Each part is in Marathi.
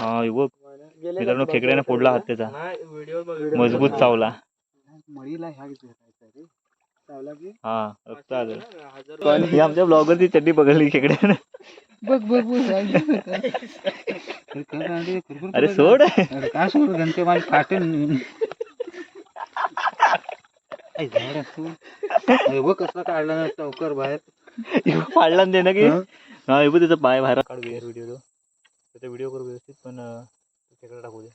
हा मित्रांनो खेकड्याने फोडला हात त्याचा मजबूत चावला. हा रक्त आलं. आमच्या चड्डी पकडली खेकड्याने. बघ बघ अरे सोड. काय सोड घंटे. अरे बघ कसला काढला ना चौकर बाहेर. पाडला दे ना की. हा. हा त्याचा पाय बाहेर. काढूया व्हिडिओ तो. त्याचा व्हिडिओ करू व्यवस्थित पण अं, खेकडा टाकू दे.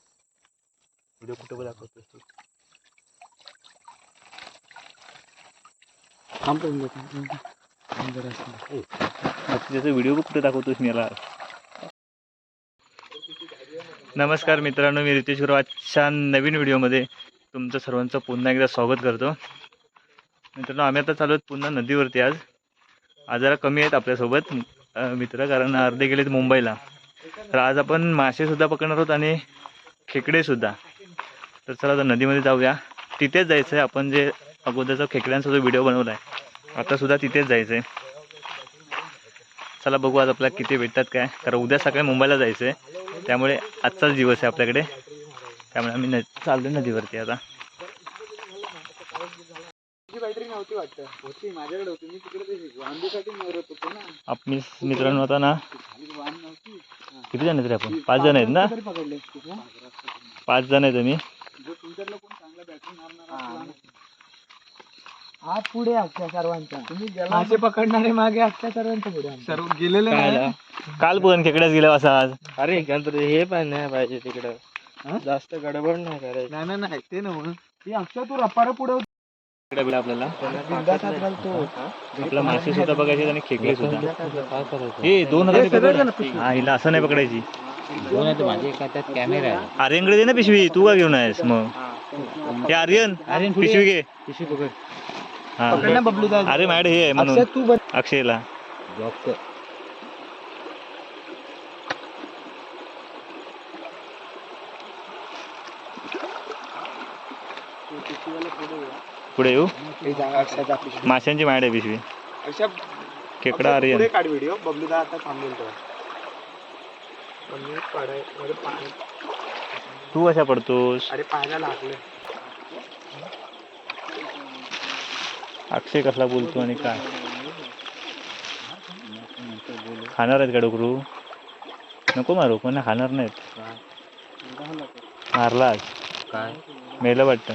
व्हिडिओ कुठे पण दाखवतो तू. थांब पण दे, थांब, थांब, थांब जरासं. आता त्याचा व्हिडिओ कुठे दाखवतोस मला नमस्कार मित्रांनो मी रितेश गुरु आजच्या नवीन व्हिडिओमध्ये तुमचं सर्वांचं पुन्हा एकदा स्वागत करतो. मित्रांनो आम्ही आता चालू आहेत पुन्हा नदीवरती आज. आज जरा कमी आहेत आपल्यासोबत मित्र कारण अर्धे गेलेत मुंबईला. तर आज आपण मासेसुद्धा पकडणार आहोत आणि खेकडेसुद्धा तर चला आता नदीमध्ये जाऊया. तिथेच जायचं आहे आपण जे अगोदरचा खेकड्यांचा जो व्हिडिओ बनवला आहे आतासुद्धा तिथेच जायचं आहे चला बघू आज आपल्याला किती भेटतात काय. कारण उद्या सकाळी मुंबईला जायचं आहे त्यामुळे आजचाच दिवस आहे आपल्याकडे. त्यामुळे आम्ही न चाललो नदीवरती आता. मी मित्रांनो आता ना किती जण आहेत रे आपण? पाच जण आहेत ना? पकडले? पाच जण असला ना. हा पुढे असल्या सर्वांच्या तुम्ही मासे पकडणारे मागे असल्या सर्वांच्या पुढे सर्व गेलेले काय काल पण खेकड्याच गेल्या असा आज. अरे हे पण नाही पाहिजे तिकडं. जास्त गडबड नाही करायची. नाही नाही नाही ते ना ती अक्षय तू रपार पुढे आपल्याला. आपला मासे सुद्धा बघायचे आणि खेकडे सुद्धा. हे दोन हजार हा हिला असं नाही पकडायची. माझ्या एका त्यात कॅमेरा आहे. आर्यनकडे दे ना पिशवी. तू का घेऊन आहेस मग? हे आर्यन. आर्यन पिशवी घे. पिशवी हा. पकड ना बबलू दादा अरे मॅड हे आहे म्हणून. अक्षयला. पुढे येऊ. माशांची मॅड आहे पिशवी. खेकडा आर्यन. पुढे काढ व्हिडिओ बबलू दादा आता थांबेल तो कशा पडतोस? अरे पायाला लागले. अक्षय कसला बोलतो आणि काय? खाणार आहेत का डोकरू? नको मारू पण खाणार नाहीत. मारला काय? मेलं वाटतं.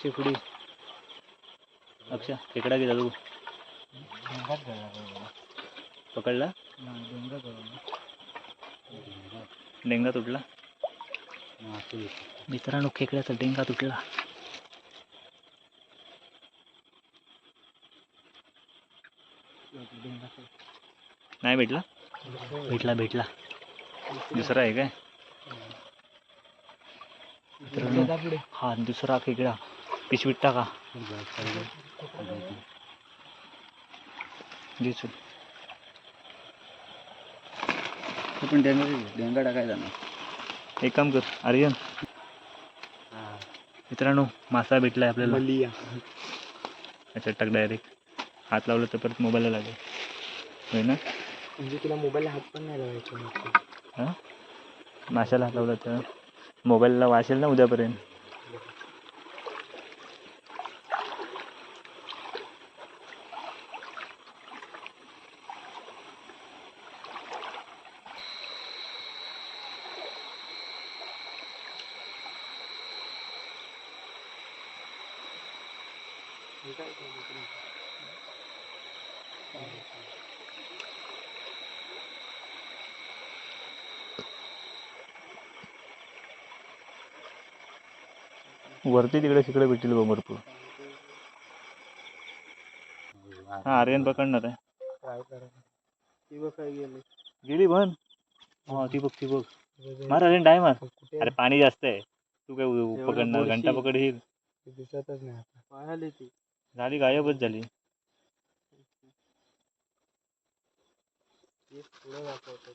अक्षय पुढे अक्षय खेकडा गेला तू पकडला? डेंगा तुटला? मित्रांनो खेकड्याचा डेंगा तुटला. नाही भेटला? भेटला भेटला. दुसरा आहे काय? हा दुसरा खेकडा. पिशवीत टाका. पण डेंगा डेंगा टाकायचा ना. एक काम कर आर्यन. मित्रांनो मासा भेटलाय आपल्याला. अच्छा टाक डायरेक्ट हात लावला तर परत मोबाईलला लागेल. होय ना? म्हणजे तुला मोबाईलला हात पण नाही लावायचा. हां? माशाला हात लावला तर. मोबाईलला वाचेल ना उद्यापर्यंत? वरती तिकडे तिकडे भेटतील बघ भरपूर. हा आर्यन पकडणार आहे. ट्राय करा ती बघ काय गेली. गेली बन हा ती बघ ती बघ. मार अरे डाय मार. अरे पाणी जास्त आहे. तू काय उ- एवढं पकडणार. घंटा पकडशील ती दिसतच नाही आता. पाहिली ती. झाली गायबच झाली. पुढे दाखवतात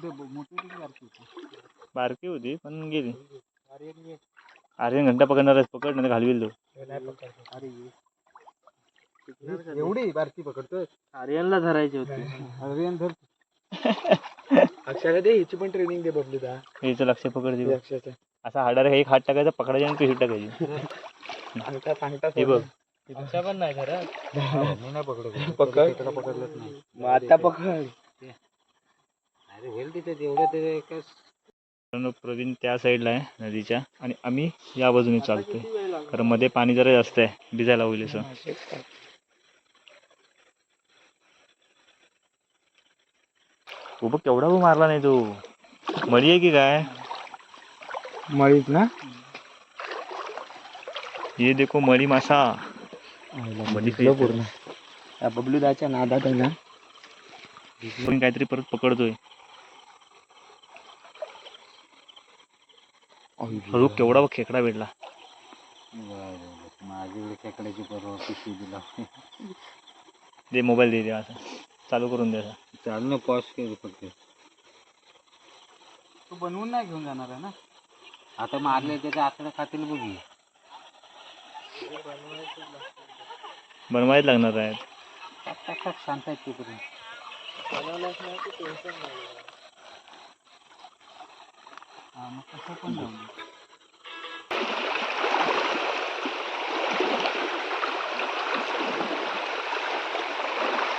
कुठे मोठी होती की बारकी होती? बारकी होती पण गेली. आर्यन ये. आर्यन घंटा पकडणार आहेस पकड नाही तर घालवील तो. अरे ये. एवढी बारकी पकडतोय? आर्यनला धरायची होती. आर्यन धर. अक्षाला दे हिची पण ट्रेनिंग दे बबली दा. याचं लक्ष पकड दे. अक्षाचं. असा हाडार एक हात टाकायचा पकडायचा आणि पिशवी टाकायची. सांगता सांगता. हे बघ. आमच्या पण नाही धरत. मी नाही पकडत. पकड. पकडलंच नाही. मग आता पकड अरे होईल तिथे तेवढं ते एकच मित्रांनो, प्रवीण त्या साईडला आहे नदीच्या. आणि आम्ही या बाजूने चालतोय. कारण मध्ये पाणी जरा जास्त आहे भिजायला होईल असं. तो बघ केवढा पण मारला नाही तो. मळी आहे की काय? मळीत ना? ये देखो मळी मासा. पूर्ण. बबलू दाच्या नादात आहे ना? पण काहीतरी परत पकडतोय. अजून केवढा बघ खेकडा भेटला माझ्याकडे खेकड्याची बरोबर पिशवी दिला. दे मोबाईल दे दे असं. चालू करून द्या चाल ना पॉज केलं फक्त. तू बनवून नाही घेऊन जाणार आहे ना? आता मारले त्याच्या आतड्या खातील बघी बनवायच लागणार आहेत. टाक टाक टाक शांत आहेत तिकडून. हा मग कसं पण जाऊ दे.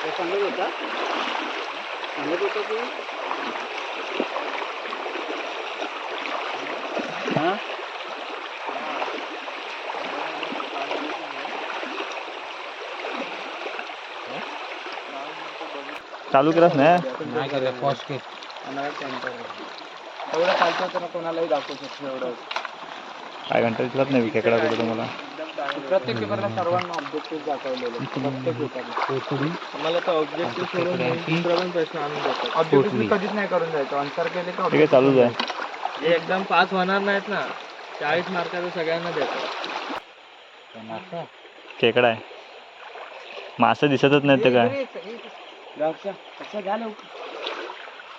हे सांगत होता? सांगत होता तू? हा? चालू केलास ना? नाही करत पॉज के एवढं चालतं तर कोणालाही दाखवू शकतो एवढं. काय घंटा दिसलाच नाही खेकडा कुठे तुम्हाला? प्रत्येक पेपरला सर्वांना ऑब्जेक्टिव्ह दाखवलेले प्रत्येक पेपरला. मला तर ऑब्जेक्टिव्ह सोडून दुसरा पण प्रश्न आणून देतात. ऑब्जेक्टिव्ह कधीच नाही करून जायचो आन्सर केले ठीक आहे चालूच आहे जे एकदम पास होणार नाहीत ना. चाळीस मार्काचं सगळ्यांना देतात. खेकडा आहे. मासं दिसतच नाही तर काय?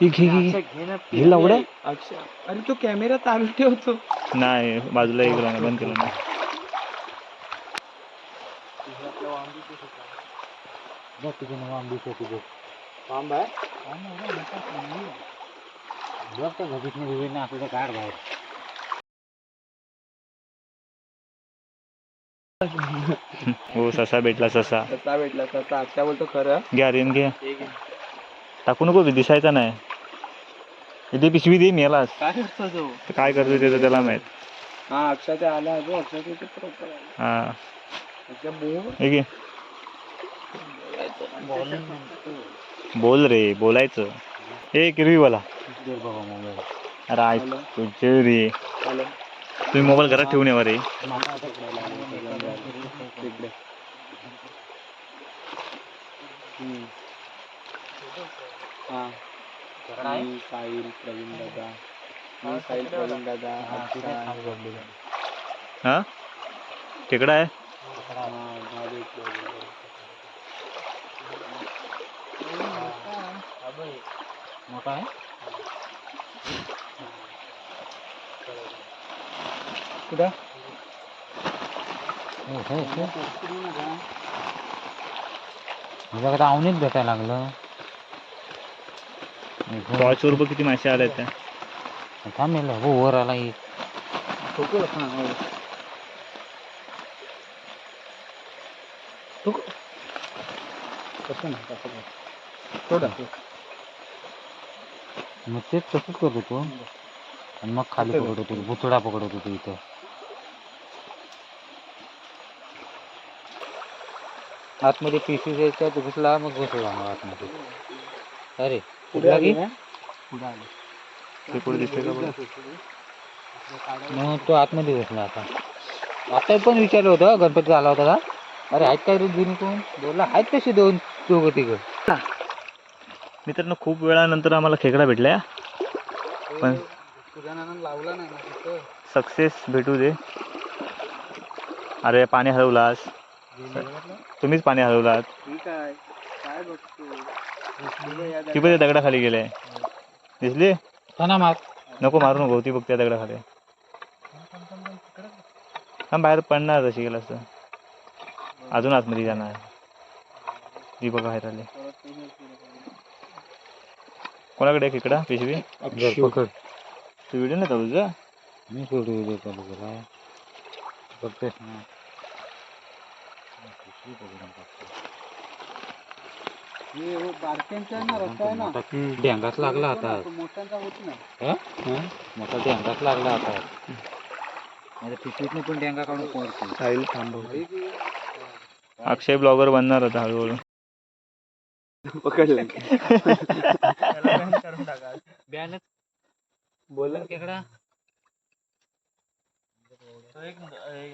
घे लावडं? अच्छा अरे तू कॅमेरा चालू ठेवतो. नाही बाजूला एक राहणार बंद केलं ना थांब आहे आपल्याला काढ बाहेर. हो ससा भेटला ससा. ससा भेटला ससा. आजच्या बोलतो खरं. घे. आर्यन घे टाकू नको दिसायचा नाही. इथे पिशवी दे मेलास काय करतो तो? काय करतोय ते तर त्याला माहीत. हा अक्षाच्या आला अगो इथे proper आला. हा. अक्षय बोल. रे बोलायचं. हे किरवीवाला. अरे ऐक तुझे रे. तुम्ही मोबाईल घरात ठेवून यावा रे. हा. मी साहिल प्रवीण दादा. मी साहिल प्रवीण दादा. हा खेकडा आहे. हा. मोठा आहे? कुठं? तुझ्याकडे आवणीच भेटायला लागलं. सोळाशे रुपये किती मासे आले त्या? थांबेल हो वर आला एक. ठोकू हा हो. मग तेच तसंच करत होतो. आणि मग खाली पकडत होतो बुचडा पकडत होतो इथं. आतमध्ये पिशवी घ्यायचा घुसला मग घुसला मग आतमध्ये. अरे. पुढे आली ना? पुढे आली. खेकडे दिसते का बघा मग तो आतमध्ये बसला आता. आता पण विचारलं होतं गणपती आला होता का? अरे आहेत काय रे जुनी कोण? बोलला आहेत कसे दोन दोघं तिघं मित्रांनो खूप वेळानंतर आम्हाला खेकडा भेटला पण लावला नाही सक्सेस भेटू दे. अरे पाणी हलवलास. तुम्हीच पाणी हलवलात. काय बघतो? ती पण त्या दगडाखाली गेले दिसली? ना माग नको मारू नको ती बघ त्या दगडाखाली. हा बाहेर पडणार तशी गेला असतं अजून आतमध्ये जाणार. ती बघा बाहेर आले. कोणाकडे आहे खेकडा पिशवी? पकड तू व्हिडिओ नाही चालू तुझा मी सोडू उद्या चालू केला बघतेस ना ढ्यांगाच लागला आता. हा? हा? मोठा ढ्यांगाच लागला आता. पण ढ्यांगा काढून साहिल थांबव. अक्षय ब्लॉगर बनणार होता हळूहळू. पकडलं बॅनच बोला खेकडा.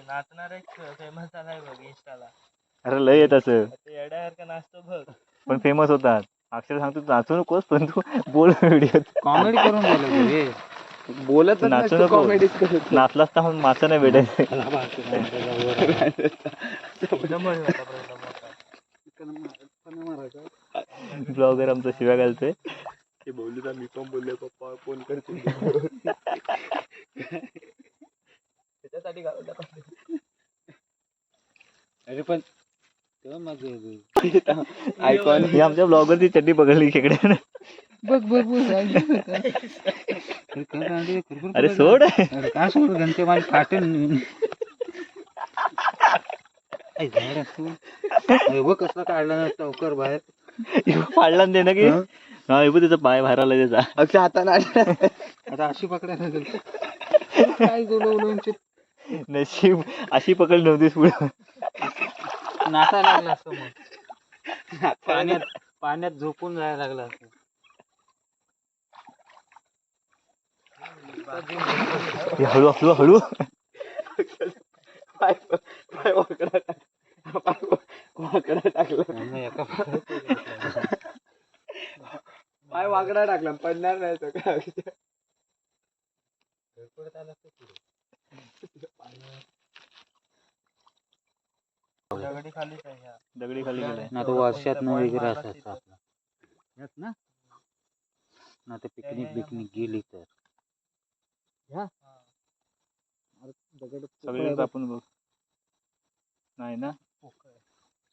नाचणार एक फेमस झालाय बघ इंस्टाला. अरे लय येत असं ते येड्यासारखं नाचतो बघ. पण फेमस होतात. अक्षर सांगतो नाचू नकोस पण तू बोल व्हिडिओ कॉमेडी करून गेलो रे बोलत नाचू नको. कॉमेडीच करत नाचलास तर मग मासा नाही भेटायचं ब्लॉगर आमचा शिव्या घालतोय. ते बोलू मी पण बोलले पप्पा फोन करते. त्याच्यासाठी अरे पण आयकॉन ही आमच्या ब्लॉगरची चड्डी पकडली खेकड्याने बघ बघ बघ अरे सोड. अरे काय सोड घंटे माझी फाटून. कसला काढला ना चौकर बाहेर. पाडला ना ते ना की. हं? त्याचा पाय बाहेर आला त्याचा. अक्षय हाताने आता अशी पकडायला लागेल. काय बोलवलं नशीब अशी पकड नव्हतीस पुढे. नाचायला लागला असतो मग. पाण्यात पाण्यात झोपून जायला लागला असतो. हळू हळू हळू. पाय पाय वाकडा पाय वाकडा टाकला. पाय वाकडा टाकला. पडणार नाही तो काय. दगडी खालीच आहे ह्या. दगडी खाली गेलाय. ना तो वर्षात न वगैरे असायचा आपला यात ना? ना ते पिकनिक बिकनिक गेली तर. सगळे आपण बघ. नाही ना?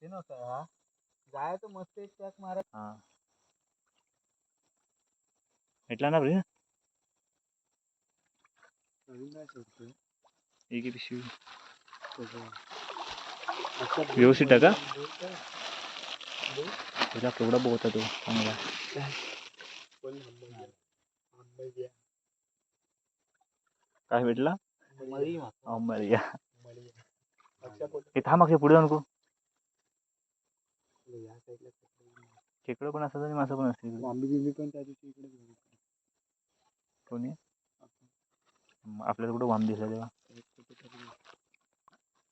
ते नव्हतं हा. जायचं मस्त एक टॅक मारा हा. भेटला ना रे एक पिशवी व्यवस्थित टाका त्याचा केवढा बघ होता तो? चांगला काय भेटला? अमरिया हे थांब अक्षय पण आणि मासं पण असते कोणी? कुठं वाम दिसला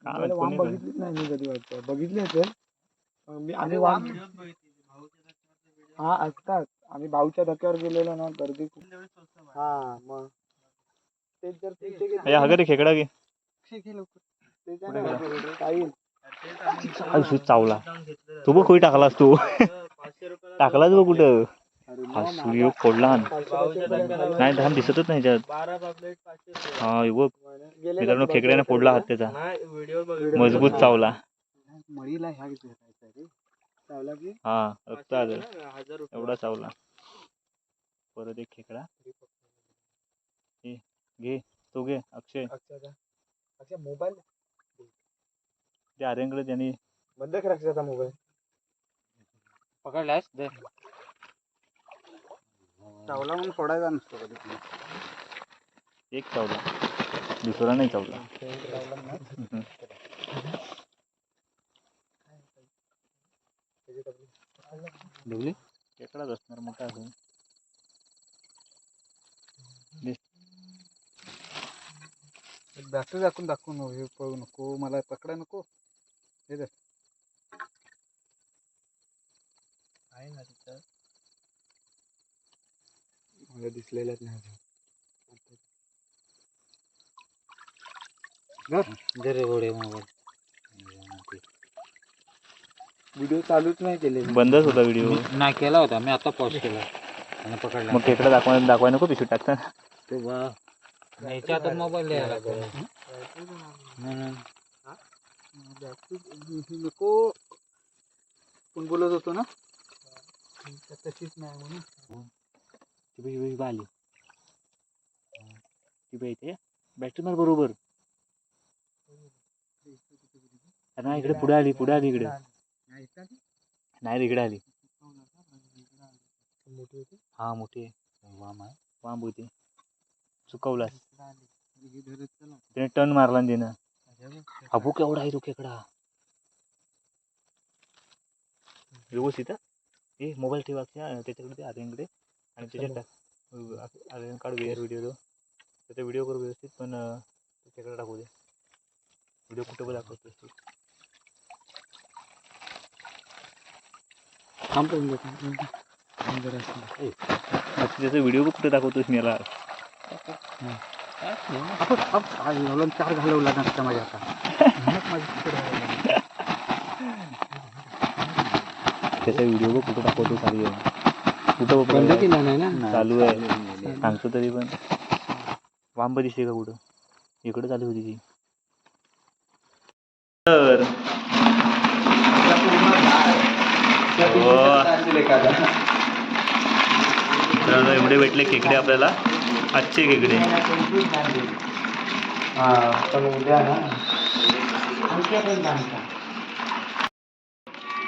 बघितलीच नाही मी कधी वाटतं. बघितली असेल पण मी आम्ही वाम हा असतात. आम्ही भाऊच्या धक्क्यावर गेलेलो ना गर्दी खूप हा मग. ते जर तिथे गेले- या हगर खेकडा घे. ते काय नाही वाटत, काही अरे चावला. तू बघ खोई टाकलास तू. टाकलाच बघ कुठं? हा सूर्य फोडला नाही धाम दिसतच नाही त्यात. हा हे बघ मित्रांनो खेकड्याने फोडला हात. त्याचा मजबूत चावला. हा रक्त आलं. एवढा चावला. परत एक खेकडा. हे, घे तो घे अक्षय. मोबाईल त्या आर्यनकडे त्यांनी बंद कर अक्षरचा मोबाईल. पकडलास? दे. चावला म्हणून फोडायचा नसतो कधी तुम्ही एक चावला. दुसरा नाही चावला. बघली केकडाच असणार मग काय होईल बॅटरी दाखवून दाखवून हो, हे पळू नको मला पकडा नको. हे आहे ना तिथं. मला दिसलेलंच नाही. जर रे गोडे मोबाईल. व्हिडिओ चालूच नाही केले. बंदच होता व्हिडिओ. नाही केला होता. मी आता पॉज केला. आणि पकडला. मग खेकडा दाखवा दाखवाय नको पिशवी टाकता. तो बा याच्या हातात मोबाईल द्यायला लागतो म्हणून नको. कोण बोलत होतो ना? तशीच नाही म्हणून. ती पिशवी पिशवी आली ती बाई इथे बॅटरी मार बरोबर. नाही इकडे पुढे आली पुढे आली इकडे. नाही ती? रे, इकडे आली. हा मोठी वाम आहे. वाम होती. चुकवला ही धरत चला. त्याने टर्न मारला ना तिनं. अबू केवढा आहे तो खेकडा व्यवस्थित हा? ए मोबाईल ठेवा त्याच्याकडे ते आणि त्याच्यात काढ व्हिडिओ तो. त्याचा व्हिडिओ करू व्यवस्थित पण त्याच्याकडे टाकू दे. व्हिडिओ कुठे पण दाखवतो. त्याचा व्हिडिओ कुठे दाखवतोस लावला आणि चार घालवला नसता माझ्या आता. त्याचा व्हिडिओ कुठं दाखवतो चालू आहे कुठं बंद बघ केला नाही ना? चालू आहे. सांगतो तरी पण. वांब दिसते का कुठं? इकडे चालू होती ती. तर. एवढे भेटले खेकडे आपल्याला. आजचे खेकडे. हा पण उद्या ना.